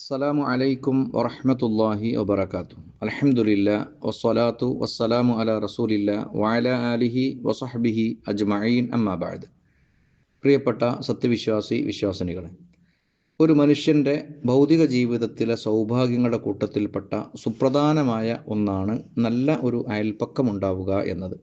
അസ്സലാമു അലൈക്കും വറഹമത്തല്ലാഹി വബറകാതുഹു. അലഹമുല്ല വസ്സലാത്തു വസ്സലാമു അല റസൂലില്ല വാല അലിഹി വസഹബിഹി അജ്മഈൻ അമ്മാബാദ് പ്രിയപ്പെട്ട സത്യവിശ്വാസി വിശ്വാസിനികളെ ഒരു മനുഷ്യന്റെ ഭൗതിക ജീവിതത്തിലെ സൗഭാഗ്യങ്ങളുടെ കൂട്ടത്തിൽപ്പെട്ട സുപ്രധാനമായ ഒന്നാണ് നല്ല ഒരു അയൽപ്പക്കമുണ്ടാവുക എന്നത്.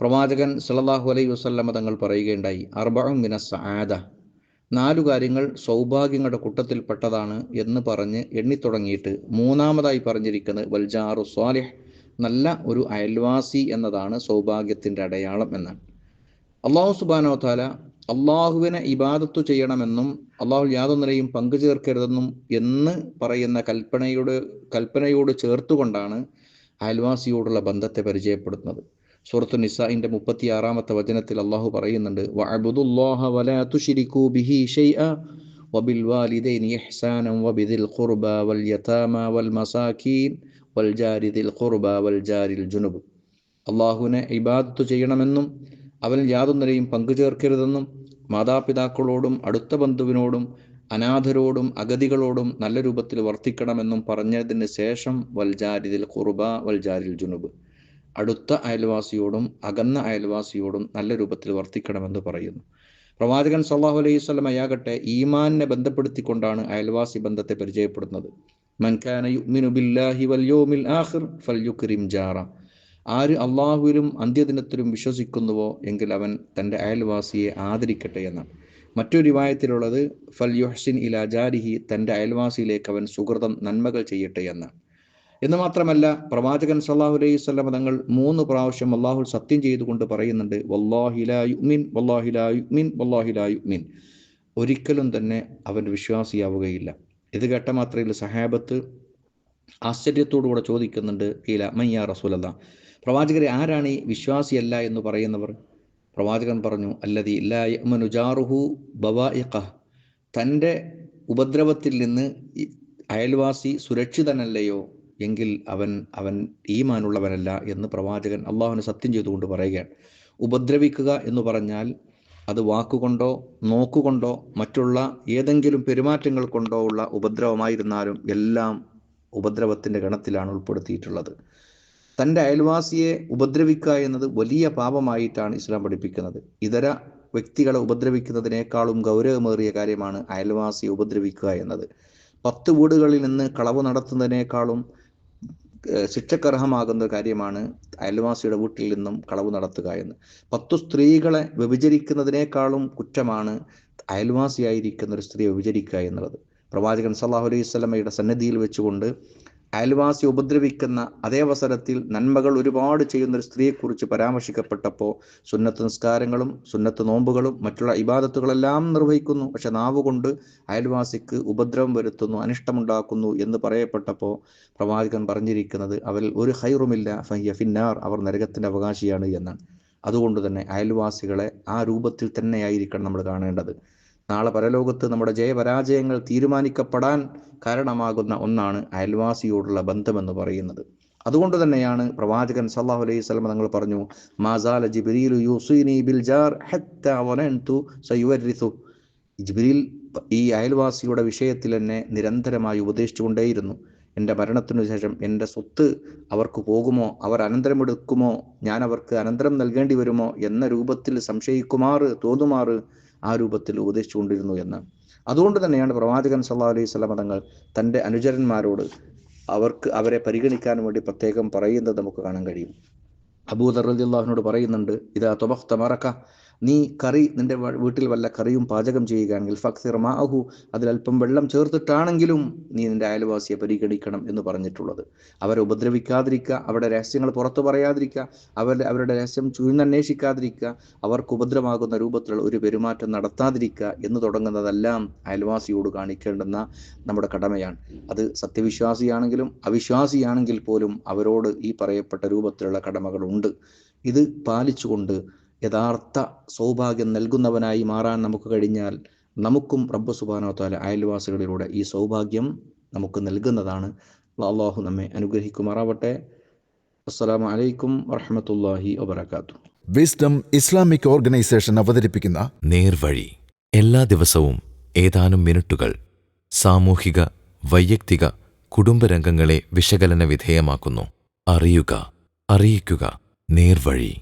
പ്രവാചകൻ സല്ലല്ലാഹു അലൈഹി വസ്ലമ തങ്ങൾ പറയുകയുണ്ടായി അർബഉം മിനസ് സആദ. നാലു കാര്യങ്ങൾ സൗഭാഗ്യങ്ങളുടെ കൂട്ടത്തിൽപ്പെട്ടതാണ് എന്ന് പറഞ്ഞ് എണ്ണിത്തുടങ്ങിയിട്ട് മൂന്നാമതായി പറഞ്ഞിരിക്കുന്നത് വൽജാറു സ്വാലിഹ് നല്ല ഒരു അയൽവാസി എന്നതാണ് സൗഭാഗ്യത്തിന്റെ അടയാളം എന്നാണ്. അള്ളാഹു സുബാനോ താല അള്ളാഹുവിനെ ഇബാദത്ത് ചെയ്യണമെന്നും അള്ളാഹു യാതൊന്നിനെയും പങ്കു ചേർക്കരുതെന്നും എന്ന് പറയുന്ന കൽപ്പനയോട് കൽപ്പനയോട് ചേർത്തുകൊണ്ടാണ് അയൽവാസിയോടുള്ള ബന്ധത്തെ പരിചയപ്പെടുത്തുന്നത്. സൂറത്തു നിസാഇന്റെ മുപ്പത്തി ആറാമത്തെ വചനത്തിൽ അള്ളാഹു പറയുന്നുണ്ട് വഅബ്ദുല്ലാഹ വലാ തുശ്രികൂ ബിഹി ഷൈഅ وبالوالدين إحسانا وبذي القربى واليتامى والمساكين والجار ذي القربى والجار الجنب അള്ളാഹുവിനെ ഇബാദത്ത് ചെയ്യണമെന്നും അവനിൽ യാതൊന്നിനെയും പങ്കുചേർക്കരുതെന്നും മാതാപിതാക്കളോടും അടുത്ത ബന്ധുവിനോടും അനാഥരോടും അഗതികളോടും നല്ല രൂപത്തിൽ വർത്തിക്കണമെന്നും പറഞ്ഞതിന് ശേഷം വൽജാരിദിൽ ഖുർബ വൽജാരിൽ ജുനുബ് അടുത്ത അയൽവാസിയോടും അകന്ന അയൽവാസിയോടും നല്ല രൂപത്തിൽ വർത്തിക്കണമെന്ന് പറയുന്നു. പ്രവാചകൻ സല്ലാഹു അലൈഹി സ്വലം അയാകട്ടെ ഈമാനെ ബന്ധപ്പെടുത്തിക്കൊണ്ടാണ് അയൽവാസി ബന്ധത്തെ പരിചയപ്പെടുന്നത്. ആര് അള്ളാഹുവിലും അന്ത്യദിനത്തിലും വിശ്വസിക്കുന്നുവോ എങ്കിൽ അവൻ തന്റെ അയൽവാസിയെ ആദരിക്കട്ടെ എന്നാണ്. മറ്റൊരു വായത്തിലുള്ളത് ഫൽ യുഹ്സിൻ ഇലാജാരിഹി തന്റെ അയൽവാസിയിലേക്ക് അവൻ സുഹൃതം നന്മകൾ ചെയ്യട്ടെ എന്നാണ്. എന്ന് മാത്രമല്ല പ്രവാചകൻ സല്ലാഹു അലൈഹി സ്വലം തങ്ങൾ മൂന്ന് പ്രാവശ്യം അള്ളാഹു സത്യം ചെയ്തുകൊണ്ട് പറയുന്നുണ്ട് വല്ലാഹിലായുമിൻ വല്ലാഹിലായുമിൻ വല്ലാഹിലായുമിൻ ഒരിക്കലും തന്നെ അവൻ വിശ്വാസിയാവുകയില്ല. ഇത് കേട്ട മാത്രയിൽ സഹാബത്ത് ആശ്ചര്യത്തോടുകൂടെ ചോദിക്കുന്നുണ്ട് കീല മയ്യ റസൂലല്ല പ്രവാചകരെ ആരാണ് ഈ വിശ്വാസിയല്ല എന്ന് പറയുന്നവർ? പ്രവാചകൻ പറഞ്ഞു അല്ലതി ഇല്ലാമനുജാറുഹു ബവായിഖ തന്റെ ഉപദ്രവത്തിൽ നിന്ന് അയൽവാസി സുരക്ഷിതനല്ലയോ? എങ്കിൽ അവൻ അവൻ ഈമാനുള്ളവനല്ല എന്ന് പ്രവാചകൻ അള്ളാഹുവിന് സത്യം ചെയ്തുകൊണ്ട് പറയുകയാണ്. ഉപദ്രവിക്കുക എന്ന് പറഞ്ഞാൽ അത് വാക്കുകൊണ്ടോ നോക്കുകൊണ്ടോ മറ്റുള്ള ഏതെങ്കിലും പെരുമാറ്റങ്ങൾ കൊണ്ടോ ഉള്ള ഉപദ്രവമായിരുന്നാലും എല്ലാം ഉപദ്രവത്തിന്റെ ഗണത്തിലാണ് ഉൾപ്പെടുത്തിയിട്ടുള്ളത്. തന്റെ അയൽവാസിയെ ഉപദ്രവിക്കുക എന്നത് വലിയ പാപമായിട്ടാണ് ഇസ്ലാം പഠിപ്പിക്കുന്നത്. ഇതര വ്യക്തികളെ ഉപദ്രവിക്കുന്നതിനേക്കാളും ഗൗരവമേറിയ കാര്യമാണ് അയൽവാസിയെ ഉപദ്രവിക്കുക എന്നത്. പത്ത് വീടുകളിൽ നിന്ന് കളവ് നടത്തുന്നതിനേക്കാളും ശിക്ഷക്കർഹമാകുന്ന കാര്യമാണ് അയൽവാസിയുടെ വീട്ടിൽ നിന്നും കളവ് നടത്തുക എന്ന്. പത്തു സ്ത്രീകളെ വ്യഭിചരിക്കുന്നതിനേക്കാളും കുറ്റമാണ് അയൽവാസിയായിരിക്കുന്ന ഒരു സ്ത്രീയെ വ്യഭിചരിക്കുക എന്നുള്ളത്. പ്രവാചകൻ സല്ലാഹു അലൈഹി സ്വലമയുടെ സന്നിധിയിൽ വെച്ചുകൊണ്ട് അയൽവാസി ഉപദ്രവിക്കുന്ന അതേ അവസരത്തിൽ നന്മകൾ ഒരുപാട് ചെയ്യുന്ന ഒരു സ്ത്രീയെക്കുറിച്ച് പരാമർശിക്കപ്പെട്ടപ്പോൾ സുന്നത്ത് നിസ്കാരങ്ങളും സുന്നത്ത് നോമ്പുകളും മറ്റുള്ള ഇബാദത്തുകളെല്ലാം നിർവഹിക്കുന്നു. പക്ഷെ നാവുകൊണ്ട് അയൽവാസിക്ക് ഉപദ്രവം വരുത്തുന്നു അനിഷ്ടമുണ്ടാക്കുന്നു എന്ന് പറയപ്പെട്ടപ്പോൾ പ്രവാചകൻ പറഞ്ഞിരിക്കുന്നത് അവൽ ഒരു ഹൈറുമില്ല ഫയ്യ ഫിന്നാർ അവർ നരകത്തിന്റെ അവകാശിയാണ് എന്നാണ്. അതുകൊണ്ട് തന്നെ അയൽവാസികളെ ആ രൂപത്തിൽ തന്നെയായിരിക്കണം നമ്മൾ കാണേണ്ടത്. നാളെ പരലോകത്ത് നമ്മുടെ ജയപരാജയങ്ങൾ തീരുമാനിക്കപ്പെടാൻ കാരണമാകുന്ന ഒന്നാണ് അയൽവാസിയോടുള്ള ബന്ധമെന്ന് പറയുന്നത്. അതുകൊണ്ട് തന്നെയാണ് പ്രവാചകൻ സല്ലാഹു അലൈഹി സ്വലം തങ്ങൾ പറഞ്ഞു മാസാല ജിബ്രീലു ഈ അയൽവാസിയുടെ വിഷയത്തിൽ എന്നെ നിരന്തരമായി ഉപദേശിച്ചുകൊണ്ടേയിരുന്നു. എന്റെ മരണത്തിനു ശേഷം എന്റെ സ്വത്ത് അവർക്ക് പോകുമോ അവർ അനന്തരമെടുക്കുമോ ഞാൻ അവർക്ക് അനന്തരം നൽകേണ്ടി വരുമോ എന്ന രൂപത്തിൽ സംശയിക്കുമാറ് തോന്നുമാറ് ആ രൂപത്തിൽ ഉപദേശിച്ചുകൊണ്ടിരുന്നു എന്ന്. അതുകൊണ്ട് തന്നെയാണ് പ്രവാചകൻ സല്ലാ അലൈഹി സ്വലാം തങ്ങൾ തന്റെ അനുചരന്മാരോട് അവർക്ക് അവരെ പരിഗണിക്കാൻ വേണ്ടി പ്രത്യേകം പറയുന്നത് നമുക്ക് കാണാൻ കഴിയും. അബൂദർ അള്ളാഹുവിനോട് പറയുന്നുണ്ട് ഇതാ തൊബഖ്ത മറക്ക നീ കറി നിന്റെ വീട്ടിൽ വല്ല കറിയും പാചകം ചെയ്യുകയാണെങ്കിൽ ഫക്സിർ മാഹു അതിലല്പം വെള്ളം ചേർത്തിട്ടാണെങ്കിലും നീ നിന്റെ അയൽവാസിയെ പരിഗണിക്കണം എന്ന് പറഞ്ഞിട്ടുള്ളത്. അവരെ ഉപദ്രവിക്കാതിരിക്കുക അവരുടെ രഹസ്യങ്ങൾ പുറത്തു പറയാതിരിക്കുക അവരുടെ അവരുടെ രഹസ്യം ചൂഴ്ന്നന്വേഷിക്കാതിരിക്കുക അവർക്ക് ഉപദ്രവമാകുന്ന രൂപത്തിലുള്ള ഒരു പെരുമാറ്റം നടത്താതിരിക്കുക എന്ന് തുടങ്ങുന്നതെല്ലാം അയൽവാസിയോട് കാണിക്കേണ്ടുന്ന നമ്മുടെ കടമയാണ്. അത് സത്യവിശ്വാസിയാണെങ്കിലും അവിശ്വാസിയാണെങ്കിൽ പോലും അവരോട് ഈ പറയപ്പെട്ട രൂപത്തിലുള്ള കടമകളുണ്ട്. ഇത് പാലിച്ചുകൊണ്ട് യഥാർത്ഥ സൗഭാഗ്യം നൽകുന്നവനായി മാറാൻ നമുക്ക് കഴിഞ്ഞാൽ നമുക്കും റബ്ബ് സുബാനോത്താല അയൽവാസികളിലൂടെ ഈ സൗഭാഗ്യം നമുക്ക് നൽകുന്നതാണ്. അള്ളാഹു നമ്മെ അനുഗ്രഹിക്കുമാറാവട്ടെ. അസ്സലാമു അലൈക്കും വറഹമത്തല്ലാഹി വബർക്കാത്തു വിസ്ഡം ഇസ്ലാമിക് ഓർഗനൈസേഷൻ അവതരിപ്പിക്കുന്ന നേർവഴി. എല്ലാ ദിവസവും ഏതാനും മിനിറ്റുകൾ സാമൂഹിക വൈയക്തിക കുടുംബരംഗങ്ങളെ വിശകലന വിധേയമാക്കുന്നു. അറിയുക അറിയിക്കുക. നേർവഴി.